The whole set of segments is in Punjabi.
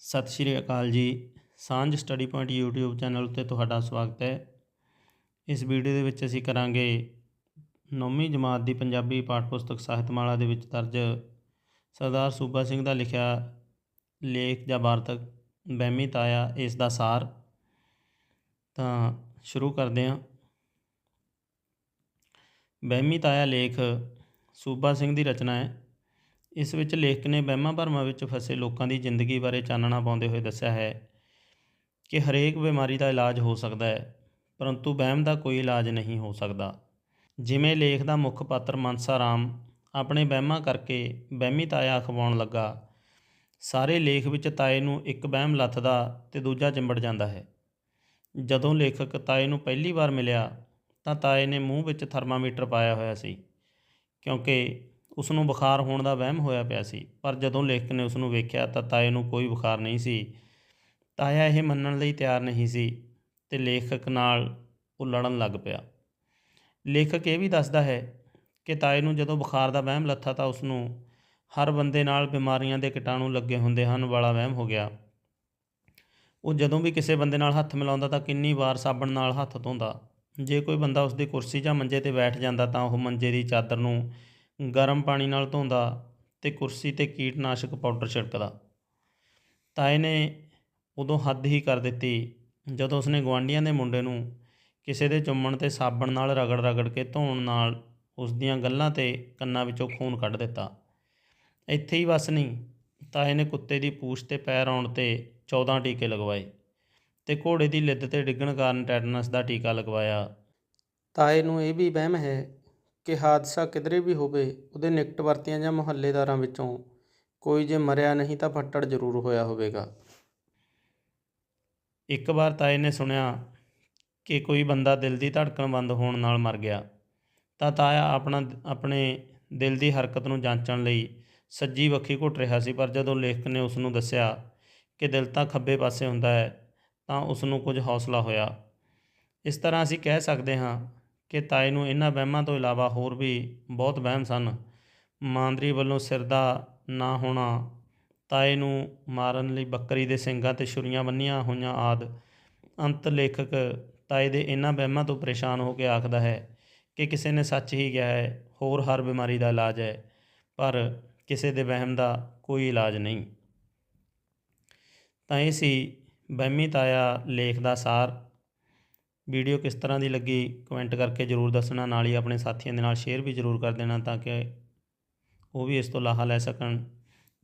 ਸਤਿ ਸ਼੍ਰੀ ਅਕਾਲ ਜੀ। ਸਾਂਝ ਸਟੱਡੀ ਪੁਆਇੰਟ YouTube ਚੈਨਲ ਉੱਤੇ ਤੁਹਾਡਾ ਸਵਾਗਤ ਹੈ। ਇਸ ਵੀਡੀਓ ਦੇ ਵਿੱਚ ਅਸੀਂ ਕਰਾਂਗੇ ਨੌਵੀਂ ਜਮਾਤ ਦੀ ਪੰਜਾਬੀ ਪਾਠ ਪੁਸਤਕ ਸਾਹਿਤਮਾਲਾ ਦੇ ਵਿੱਚ ਦਰਜ ਸਰਦਾਰ ਸੂਬਾ ਸਿੰਘ ਦਾ ਲਿਖਿਆ ਲੇਖ ਜਾਂ ਵਾਰਤਕ ਬਹਿਮੀ ਤਾਇਆ, ਇਸ ਦਾ ਸਾਰ। ਤਾਂ ਸ਼ੁਰੂ ਕਰਦੇ ਹਾਂ। ਬਹਿਮੀ ਤਾਇਆ ਲੇਖ ਸੂਬਾ ਸਿੰਘ ਦੀ ਰਚਨਾ ਹੈ। ਇਸ ਵਿੱਚ ਲੇਖਕ ਨੇ ਵਹਿਮਾਂ ਭਰਮਾਂ ਵਿੱਚ ਫਸੇ ਲੋਕਾਂ ਦੀ ਜ਼ਿੰਦਗੀ ਬਾਰੇ ਚਾਨਣਾ ਪਾਉਂਦੇ ਹੋਏ ਦੱਸਿਆ ਹੈ ਕਿ ਹਰੇਕ ਬਿਮਾਰੀ ਦਾ ਇਲਾਜ ਹੋ ਸਕਦਾ ਹੈ, ਪਰੰਤੂ ਵਹਿਮ ਦਾ ਕੋਈ ਇਲਾਜ ਨਹੀਂ ਹੋ ਸਕਦਾ। ਜਿਵੇਂ ਲੇਖ ਦਾ ਮੁੱਖ ਪਾਤਰ ਮਨਸਾ ਰਾਮ ਆਪਣੇ ਵਹਿਮਾਂ ਕਰਕੇ ਵਹਿਮੀ ਤਾਇਆ ਅਖਵਾਉਣ ਲੱਗਾ, ਸਾਰੇ ਲੇਖ ਵਿੱਚ ਤਾਏ ਨੂੰ ਇੱਕ ਵਹਿਮ ਲੱਥਦਾ ਤੇ ਦੂਜਾ ਚਿੰਬੜ ਜਾਂਦਾ ਹੈ। ਜਦੋਂ ਲੇਖਕ ਤਾਏ ਨੂੰ ਪਹਿਲੀ ਵਾਰ ਮਿਲਿਆ ਤਾਂ ਤਾਏ ਨੇ ਮੂੰਹ ਵਿੱਚ ਥਰਮਾਮੀਟਰ ਪਾਇਆ ਹੋਇਆ ਸੀ, ਕਿਉਂਕਿ ਉਸ ਨੂੰ ਬੁਖਾਰ ਹੋਣ ਦਾ ਵਹਿਮ ਹੋਇਆ ਪਿਆ ਸੀ, ਪਰ ਜਦੋਂ ਲੇਖਕ ਨੇ ਉਸ ਨੂੰ ਵੇਖਿਆ ਤਾਂ ਤਾਏ ਨੂੰ ਕੋਈ ਬੁਖਾਰ ਨਹੀਂ ਸੀ। ਤਾਇਆ ਇਹ ਮੰਨਣ ਲਈ ਤਿਆਰ ਨਹੀਂ ਸੀ ਤੇ ਲੇਖਕ ਨਾਲ ਉਹ ਲੜਨ ਲੱਗ ਪਿਆ। ਲੇਖਕ ਇਹ ਵੀ ਦੱਸਦਾ ਹੈ ਕਿ ਤਾਏ ਨੂੰ ਜਦੋਂ ਬੁਖਾਰ ਦਾ ਵਹਿਮ ਲੱਥਾ ਤਾਂ ਉਸ ਨੂੰ ਹਰ ਬੰਦੇ ਨਾਲ ਬਿਮਾਰੀਆਂ ਦੇ ਕੀਟਾਣੂ ਲੱਗੇ ਹੁੰਦੇ ਹਨ ਵਾਲਾ ਵਹਿਮ ਹੋ ਗਿਆ। ਉਹ ਜਦੋਂ ਵੀ ਕਿਸੇ ਬੰਦੇ ਨਾਲ ਹੱਥ ਮਿਲਾਉਂਦਾ ਤਾਂ ਕਿੰਨੀ ਵਾਰ ਸਾਬਣ ਨਾਲ ਹੱਥ ਧੋਂਦਾ। ਜੇ ਕੋਈ ਬੰਦਾ ਉਸ ਦੀ ਕੁਰਸੀ ਜਾਂ ਮੰਜੇ ਤੇ ਬੈਠ ਜਾਂਦਾ ਤਾਂ ਉਹ ਮੰਜੇ ਦੀ ਚਾਦਰ ਨੂੰ ਗਰਮ ਪਾਣੀ ਨਾਲ ਧੋਂਦਾ ਅਤੇ ਕੁਰਸੀ ਤੇ ਕੀਟਨਾਸ਼ਕ ਪਾਊਡਰ ਛਿੜਕਦਾ। ਤਾਏ ਨੇ ਉਦੋਂ ਹੱਦ ਹੀ ਕਰ ਦਿੱਤੀ, ਜਦੋਂ ਉਸਨੇ ਗੁਆਂਢੀਆਂ ਦੇ ਮੁੰਡੇ ਨੂੰ ਕਿਸੇ ਦੇ ਚੁੰਮਣ ਤੇ ਸਾਬਣ ਨਾਲ ਰਗੜ ਰਗੜ ਕੇ ਧੋਣ ਨਾਲ ਉਸ ਦੀਆਂ ਗੱਲਾਂ ਤੇ ਕੰਨਾਂ ਵਿੱਚੋਂ ਖੂਨ ਕੱਢ ਦਿੱਤਾ। ਇੱਥੇ ਹੀ ਬਸ ਨਹੀਂ, ਤਾਏ ਨੇ ਕੁੱਤੇ ਦੀ ਪੂਛ ਤੇ ਪੈਰ ਆਉਣ ਤੇ 14 ਟੀਕੇ ਲਗਵਾਏ ਤੇ ਘੋੜੇ ਦੀ ਲਿੱਦ ਤੇ ਡਿੱਗਣ ਕਾਰਨ ਟੈਟਨਸ ਦਾ ਟੀਕਾ ਲਗਵਾਇਆ। ਤਾਏ ਨੂੰ ਇਹ ਵੀ ਵਹਿਮ ਹੈ ਕਿ ਹਾਦਸਾ ਕਿਧਰੇ ਵੀ ਹੋਵੇ, ਉਹਦੇ ਨਿਕਟ ਵਰਤੀਆਂ ਜਾਂ ਮੁਹੱਲੇਦਾਰਾਂ ਵਿੱਚੋਂ ਕੋਈ ਜੇ ਮਰਿਆ ਨਹੀਂ ਤਾਂ ਫੱਟੜ ਜ਼ਰੂਰ ਹੋਇਆ ਹੋਵੇਗਾ। ਇੱਕ ਵਾਰ ਤਾਏ ਨੇ ਸੁਣਿਆ ਕਿ ਕੋਈ ਬੰਦਾ ਦਿਲ ਦੀ ਧੜਕਣ ਬੰਦ ਹੋਣ ਨਾਲ ਮਰ ਗਿਆ, ਤਾਂ ਤਾਇਆ ਆਪਣਾ ਆਪਣੇ ਦਿਲ ਦੀ ਹਰਕਤ ਨੂੰ ਜਾਂਚਣ ਲਈ ਸੱਜੀ ਵੱਖੀ ਘੁੱਟ ਰਿਹਾ ਸੀ, ਪਰ ਜਦੋਂ ਲੇਖਕ ਨੇ ਉਸ ਨੂੰ ਦੱਸਿਆ ਕਿ ਦਿਲ ਤਾਂ ਖੱਬੇ ਪਾਸੇ ਹੁੰਦਾ ਹੈ, ਤਾਂ ਉਸ ਨੂੰ ਕੁਝ ਹੌਸਲਾ ਹੋਇਆ। ਇਸ ਤਰ੍ਹਾਂ ਅਸੀਂ ਕਹਿ ਸਕਦੇ ਹਾਂ ਕਿ ਤਾਏ ਨੂੰ ਇਹਨਾਂ ਵਹਿਮਾਂ ਤੋਂ ਇਲਾਵਾ ਹੋਰ ਵੀ ਬਹੁਤ ਵਹਿਮ ਸਨ। ਮਾਂਦਰੀ ਵੱਲੋਂ ਸਿਰ ਦਾ ਨਾ ਹੋਣਾ, ਤਾਏ ਨੂੰ ਮਾਰਨ ਲਈ ਬੱਕਰੀ ਦੇ ਸਿੰਗਾਂ ਤੇ ਛੁਰੀਆਂ ਬੰਨੀਆਂ ਹੋਈਆਂ ਆਦ। ਅੰਤ ਲੇਖਕ ਤਾਏ ਦੇ ਇਹਨਾਂ ਵਹਿਮਾਂ ਤੋਂ ਪਰੇਸ਼ਾਨ ਹੋ ਕੇ ਆਖਦਾ ਹੈ ਕਿ ਕਿਸੇ ਨੇ ਸੱਚ ਹੀ ਕਿਹਾ ਹੈ, ਹੋਰ ਹਰ ਬਿਮਾਰੀ ਦਾ ਇਲਾਜ ਹੈ, ਪਰ ਕਿਸੇ ਦੇ ਵਹਿਮ ਦਾ ਕੋਈ ਇਲਾਜ ਨਹੀਂ। ਤਾਂ ਇਹ ਸੀ ਵਹਿਮੀ ਤਾਇਆ ਲੇਖ ਦਾ ਸਾਰ। ਵੀਡੀਓ ਕਿਸ ਤਰ੍ਹਾਂ ਦੀ ਲੱਗੀ ਕਮੈਂਟ ਕਰਕੇ ਜ਼ਰੂਰ ਦੱਸਣਾ, ਨਾਲ ਹੀ ਆਪਣੇ ਸਾਥੀਆਂ ਦੇ ਨਾਲ ਸ਼ੇਅਰ ਵੀ ਜ਼ਰੂਰ ਕਰ ਦੇਣਾ ਤਾਂ ਕਿ ਉਹ ਵੀ ਇਸ ਤੋਂ ਲਾਹਾ ਲੈ ਸਕਣ।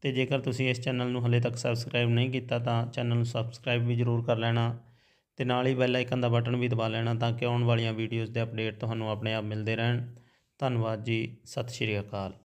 ਤੇ ਜੇਕਰ ਤੁਸੀਂ ਇਸ ਚੈਨਲ ਨੂੰ ਹਲੇ ਤੱਕ ਸਬਸਕ੍ਰਾਈਬ ਨਹੀਂ ਕੀਤਾ ਤਾਂ ਚੈਨਲ ਨੂੰ ਸਬਸਕ੍ਰਾਈਬ ਵੀ ਜ਼ਰੂਰ ਕਰ ਲੈਣਾ ਤੇ ਨਾਲ ਹੀ ਬੈਲ ਆਈਕਨ ਦਾ ਬਟਨ ਵੀ ਦਬਾ ਲੈਣਾ ਤਾਂ ਕਿ ਆਉਣ ਵਾਲੀਆਂ ਵੀਡੀਓਜ਼ ਦੇ ਅਪਡੇਟ ਤੁਹਾਨੂੰ ਆਪਣੇ ਆਪ ਮਿਲਦੇ ਰਹਿਣ। ਧੰਨਵਾਦ ਜੀ, ਸਤਿ ਸ਼੍ਰੀ ਅਕਾਲ।